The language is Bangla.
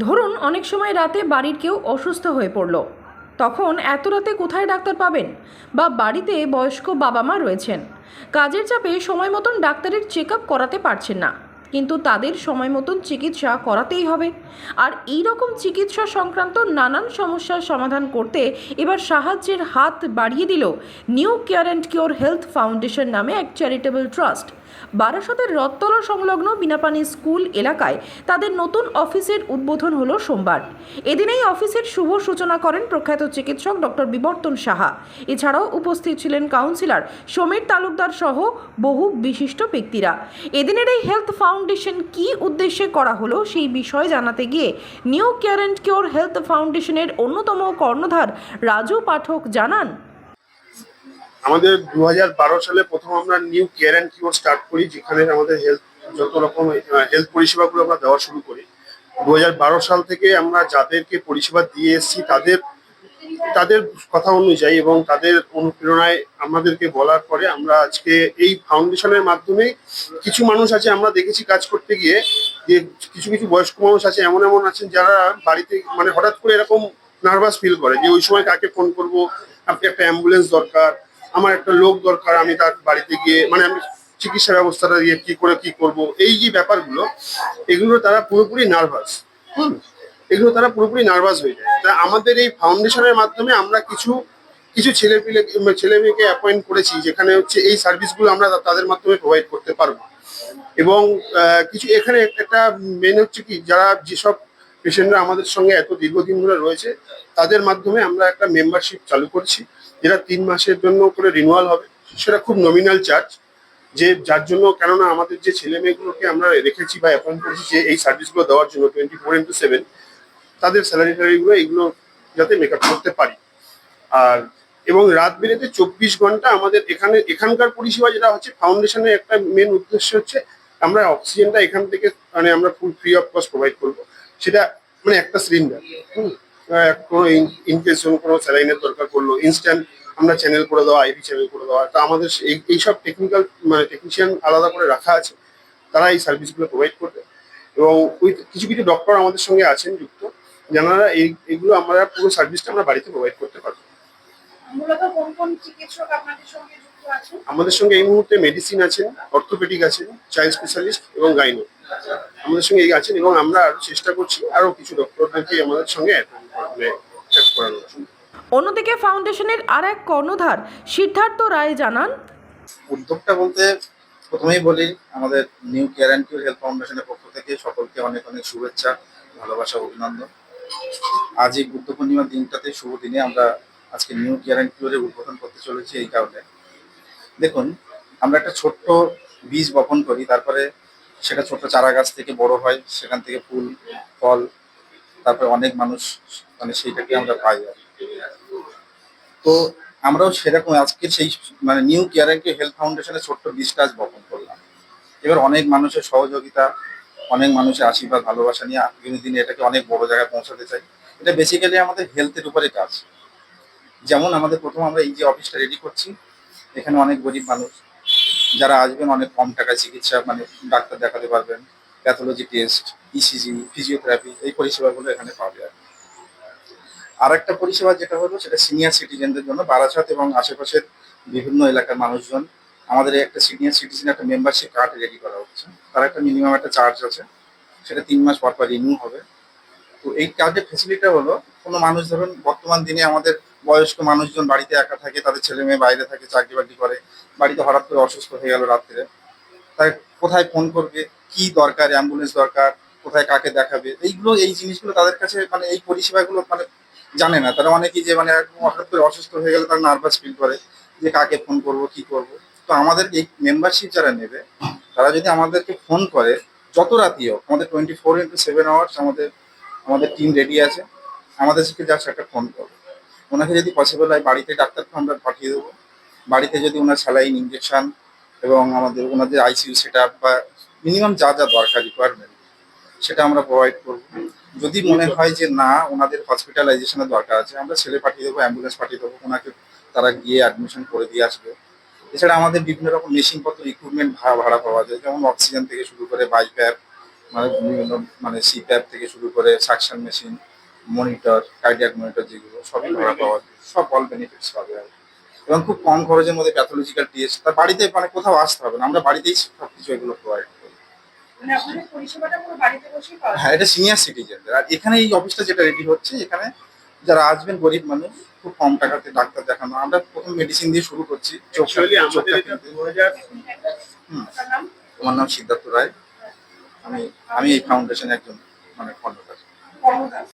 ধরুন, অনেক সময় রাতে বাড়ির কেউ অসুস্থ হয়ে পড়ল। তখন এত রাতে কোথায় ডাক্তার পাবেন? বা বাড়িতে বয়স্ক বাবা মা রয়েছেন। কাজের চাপে সময় মতন ডাক্তারের চেক আপ করাতে পারছেন না। কিন্তু তাদের সময় মতন চিকিৎসা করাতেই হবে। আর এই রকম চিকিৎসা সংক্রান্ত নানান সমস্যার সমাধান করতে এবার সাহায্যের হাত বাড়িয়ে দিল New Care and Cure Health Foundation নামে এক চ্যারিটেবল ট্রাস্ট। বারাসতের রথতলা সংলগ্ন বিনাপানি স্কুল এলাকায় তাদের নতুন অফিসের উদ্বোধন হলো সোমবার। এদিন এই অফিসের শুভ সূচনা করেন প্রখ্যাত চিকিৎসক ডক্টর বিবর্তন সাহা। এছাড়াও উপস্থিত ছিলেন কাউন্সিলর সমীর তালুকদার সহ বহু বিশিষ্ট ব্যক্তিরা। এদিনের এই হেলথ ফাউন্ডেশন কি উদ্দেশ্যে করা হলো সেই বিষয়ে জানাতে গিয়ে New Care and Cure Health ফাউন্ডেশনের অন্যতম কর্ণধার রাজু পাঠক জানান। আমাদের দু হাজার বারো সালে প্রথম আমরা New Care and Cure start করি, যেখানে আমাদের হেলথ যত রকম হেলথ পরিষেবাগুলো আমরা দেওয়া শুরু করি। দু হাজার বারো সাল থেকে আমরা যাদেরকে পরিষেবা দিয়ে এসেছি, তাদের তাদের কথা অনুযায়ী এবং তাদের অনুপ্রেরণায় আমাদেরকে বলার পরে আমরা আজকে এই ফাউন্ডেশনের মাধ্যমে কিছু মানুষ আছে, আমরা দেখেছি কাজ করতে গিয়ে যে কিছু কিছু বয়স্ক মানুষ আছে, এমন এমন আছেন যারা বাড়িতে মানে হঠাৎ করে এরকম নার্ভাস ফিল করে যে ওই সময় কাকে ফোন করব একটা অ্যাম্বুলেন্স দরকার, আমার একটা লোক দরকার, আমি তার বাড়িতে গিয়ে মানে আমি চিকিৎসা ব্যবস্থাটা দিয়ে কি করে কি করব, এই যে ব্যাপারগুলো, এগুলো তারা পুরোপুরি নার্ভাস হুম। এগুলো তারা পুরোপুরি নার্ভাস হয়ে যায়। তা আমাদের এই ফাউন্ডেশনের মাধ্যমে আমরা কিছু কিছু ছেলে পেলে, ছেলে মেয়েকে অ্যাপয়েন্ট করেছি, যেখানে হচ্ছে এই সার্ভিসগুলো আমরা তাদের মাধ্যমে প্রোভাইড করতে পারব। এবং কিছু এখানে একটা মেন হচ্ছে কি, যারা যেসব পেশেন্টরা আমাদের সঙ্গে এত দীর্ঘদিন ধরে রয়েছে, তাদের মাধ্যমে আমরা একটা মেম্বারশিপ চালু করছি, যেটা তিন মাসের জন্য করে রিনুয়াল হবে। সেটা খুব নমিনাল চার্জ যে যার জন্য কেননা আমাদের যে ছেলে মেয়েগুলোকে আমরা রেখেছি বা অ্যাপয়েন্ট করেছি, যে এই সার্ভিসগুলো দেওয়ার জন্য টোয়েন্টি ফোর ইন্টু সেভেন তাদের স্যালারি ট্যালারিগুলো এগুলো যাতে মেকআপ করতে পারি। আর এবং রাত বেড়েতে চব্বিশ ঘণ্টা আমাদের এখানে, এখানকার পরিষেবা যেটা হচ্ছে ফাউন্ডেশনের একটা মেন উদ্দেশ্য হচ্ছে, আমরা অক্সিজেনটা এখান থেকে মানে আমরা full free of cost provide করব। সেটা মানে একটা সিলিন্ডার কোনো ইনকেস কোনো স্যালাইনের দরকার পড়ল ইনস্ট্যান্ট আমরা চ্যানেল করে দেওয়া আইভি চ্যানেল করে দেওয়া, তা আমাদের এই এইসব টেকনিক্যাল মানে টেকনিশিয়ান আলাদা করে রাখা আছে, তারা এই সার্ভিসগুলো প্রোভাইড করবে। এবং ওই কিছু কিছু ডক্টর আমাদের সঙ্গে আছেন যারা এই এগুলো আমরা পুরো সার্ভিসটা আমরা বাড়িতে প্রোভাইড করতে পারব। মূলত কোন কোন চিকিৎসক আপনাদের সঙ্গে যুক্ত আছেন? আমাদের সঙ্গে এই মুহূর্তে মেডিসিন আছেন অর্থোপেডিক আছেন চাইল্ড স্পেশালিস্ট এবং গাইনো আমাদের সঙ্গে এই আছেন এবং আমরা আরও চেষ্টা করছি আরও কিছু ডক্টরদেরকে আমাদের সঙ্গে মানে check করানোর। জন্য অন্যদিকে ফাউন্ডেশনের আর এক কর্ণধার সিদ্ধার্থ রায় জানান উদ্যোগটা বলতে প্রথমেই বলি আমাদের new care and cure health ফাউন্ডেশনের পক্ষ থেকে সকলকে অনেক অনেক শুভেচ্ছা ভালোবাসা অভিনন্দন। আজ এই বুদ্ধ পূর্ণিমার দিনটাতে, শুভ দিনে আমরা আজকে নিউ কেয়ার অ্যান্ড উদ্বোধন করতে চলেছি এই কারণে। দেখুন, আমরা একটা ছোট্ট বীজ বপন করি, তারপরে সেটা ছোট চারা গাছ থেকে বড় হয়, সেখান থেকে ফুল, ফল, তারপরে অনেক মানুষ মানে সেইটাকে আমরা পাই আর তো আমরাও সেরকম আজকে সেই মানে নিউ কেয়ার হেলথ ফাউন্ডেশনের ছোট্ট বীজটা আজ বপন করলাম। এবার অনেক মানুষের সহযোগিতা অনেক মানুষের আশীর্বাদ, ভালোবাসা নিয়ে আগামী দিনে এটাকে অনেক বড় জায়গায় পৌঁছাতে চাই। এটা বেসিক্যালি আমাদের হেলথের উপরে কাজ। যেমন আমাদের প্রথম আমরা এই যে অফিসটা রেডি করছি, এখানে অনেক গরিব মানুষ। যারা আসবেন অনেক কম টাকায় চিকিৎসা মানে ডাক্তার দেখাতে পারবেন। প্যাথোলজি টেস্ট ইসিজি ফিজিওথেরাপি এই পরিষেবাগুলো এখানে পাবে আর আর একটা পরিষেবা যেটা হলো, সেটা সিনিয়র সিটিজেনদের জন্য। বারাসাত এবং আশেপাশের বিভিন্ন এলাকার মানুষজন আমাদের একটা সিনিয়র সিটিজেন একটা মেম্বারশিপ কার্ড রেডি করা হচ্ছে। তার একটা মিনিমাম একটা চার্জ আছে। সেটা তিন মাস পর পর রিনিউ হবে। তো এই কার্ডের ফেসিলিটি হলো, কোনো মানুষ ধরুন, বর্তমান দিনে আমাদের বয়স্ক মানুষজন বাড়িতে একা থাকে, তাদের ছেলে মেয়ে বাইরে থাকে, চাকরি বাকরি করে, বাড়িতে হঠাৎ করে অসুস্থ হয়ে গেল রাত্রে। তাই কোথায় ফোন করবে, কি দরকার অ্যাম্বুলেন্স দরকার, কোথায় কাকে দেখাবে, এইগুলো, এই জিনিসগুলো তাদের কাছে মানে এই পরিষেবাগুলো মানে জানে না। তারা অনেকেই যে মানে হঠাৎ করে অসুস্থ হয়ে গেলে তারা নার্ভাস ফিল করে যে কাকে ফোন করব, কি করব। তো আমাদের এই মেম্বারশিপ যারা নেবে, তারা যদি আমাদেরকে ফোন করে, যত রাতি হোক, আমাদের twenty four into seven hours আমাদের আমাদের টিম রেডি আছে, আমাদের সাথে জাস্ট একটা ফোন করবে। ওনাকে যদি পসিবল হয়, বাড়িতে ডাক্তারকে আমরা পাঠিয়ে দেবো। বাড়িতে যদি ওনার স্যালাইন ইঞ্জেকশন এবং আমাদের ওনাদের আইসিইউ সেট আপ বা মিনিমাম যা যা দরকার রিকোয়ারমেন্ট সেটা আমরা প্রোভাইড করব। যদি মনে হয় যে না, ওনাদের হসপিটালাইজেশনের দরকার আছে, আমরা ছেলে পাঠিয়ে দেবো অ্যাম্বুলেন্স পাঠিয়ে দেবো, ওনাকে তারা গিয়ে অ্যাডমিশন করে দিয়ে আসবে। এছাড়া আমাদের বিভিন্ন রকম মেশিনপত্র ইকুইপমেন্ট ভাড়া ভাড়া পাওয়া যায়। যেমন অক্সিজেন থেকে শুরু করে বাইপ্যাপ মানে বিভিন্ন মানে সিপ্যাপ থেকে শুরু করে suction machine monitor cardiac monitor যেগুলো সবই ভাড়া পাওয়া যায়। সব অল বেনিফিটস পাবে আর কি। এবং খুব কম খরচের মধ্যে প্যাথোলজিক্যাল টেস্ট তার বাড়িতে মানে কোথাও আসতে হবে না। আমরা বাড়িতেই সবকিছু এগুলো প্রোভাইড করি। মানে হ্যাঁ এটা সিনিয়র সিটিজেনদের আর এখানে এই অফিসটা যেটা রেডি হচ্ছে এখানে যারা আসবেন গরিব মানুষ খুব কম টাকাতে ডাক্তার দেখানো। আমরা প্রথম মেডিসিন দিয়ে শুরু আমার নাম সিদ্ধার্থ রায়। আমি আমি এই ফাউন্ডেশনের একজন